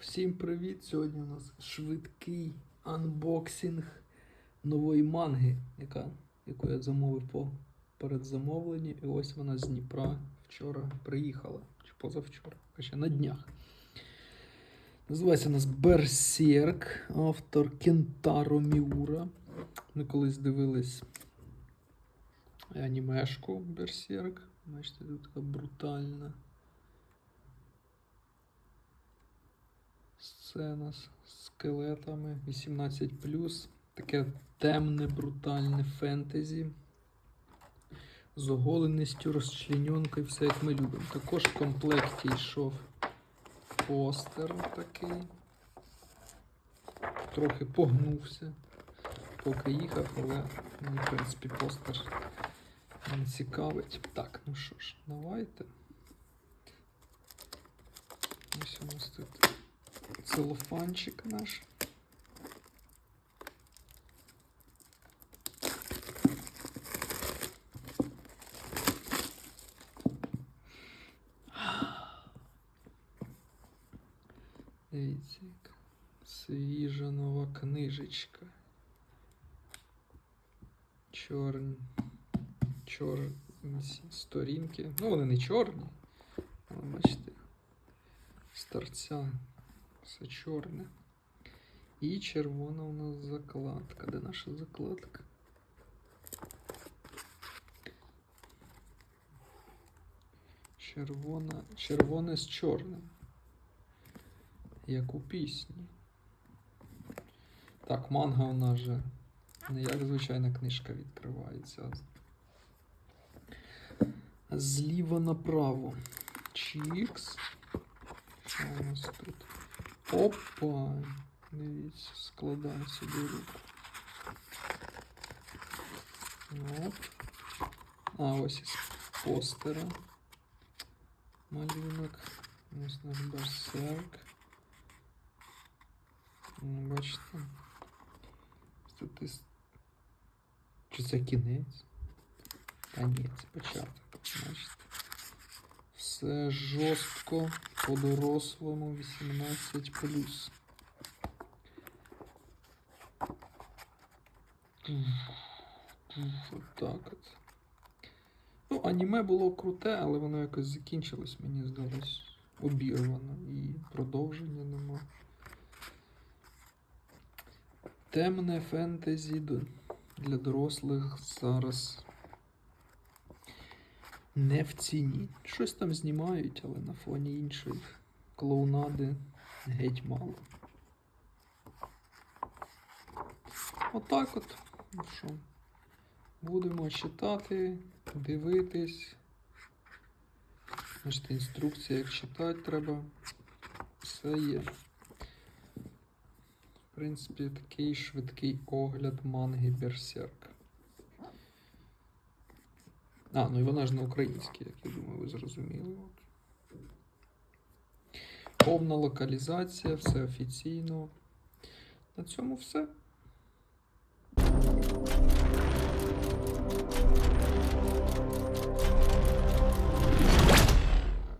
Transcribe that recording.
Всім привіт! Сьогодні у нас швидкий анбоксинг нової манги, яка, яку я замовив по передзамовленні. І ось вона з Дніпра вчора приїхала, чи позавчора, хоча на днях. Називається у нас Берсерк, автор Кентаро Міура. Ми колись дивились анімешку Берсерк. Бачите, тут така брутальна. Сцена з скелетами 18. Таке темне, брутальне фентезі. З оголеністю, розчлененкою, все як ми любимо. Також в комплекті йшов постер такий. Трохи погнувся, поки їхав, але мені, в принципі, постер не цікавить. Так, ну що ж, давайте. Ось у нас тут целофанчик наш. Дивіться, яка свіжа нова книжечка. Чорні. Чорні сторінки. Ну, вони не чорні, але бачите, з торця все чорне. І червона у нас закладка. Де наша закладка? Червона, червоне з чорним. Як у пісні. Так, манга у нас же не як звичайна книжка відкривається. Зліва направо. Чікс. Що у нас тут? Опа! Дивіться, складаємо собі руку. Оп. А, ось із постера. Малюнок. Ось наш берсерк. Ну, Бачите. Тут із... Чи це кінець? Та ні, це початок. Бачите. Все жорстко по-дорослому 18 плюс. Отак от. Ну, аніме було круте, але воно якось закінчилось, мені здалось, обірвано і продовження нема. Темне фентезі для дорослих зараз не в ціні. Щось там знімають, але на фоні іншої клоунади геть мало. Отак от. Ну що, будемо читати, дивитись. Значить, інструкція, як читати треба. Все є. В принципі, такий швидкий огляд манги Берсерк. А, ну і вона ж на українській, як я думаю, ви зрозуміли. Повна локалізація, все офіційно. На цьому все.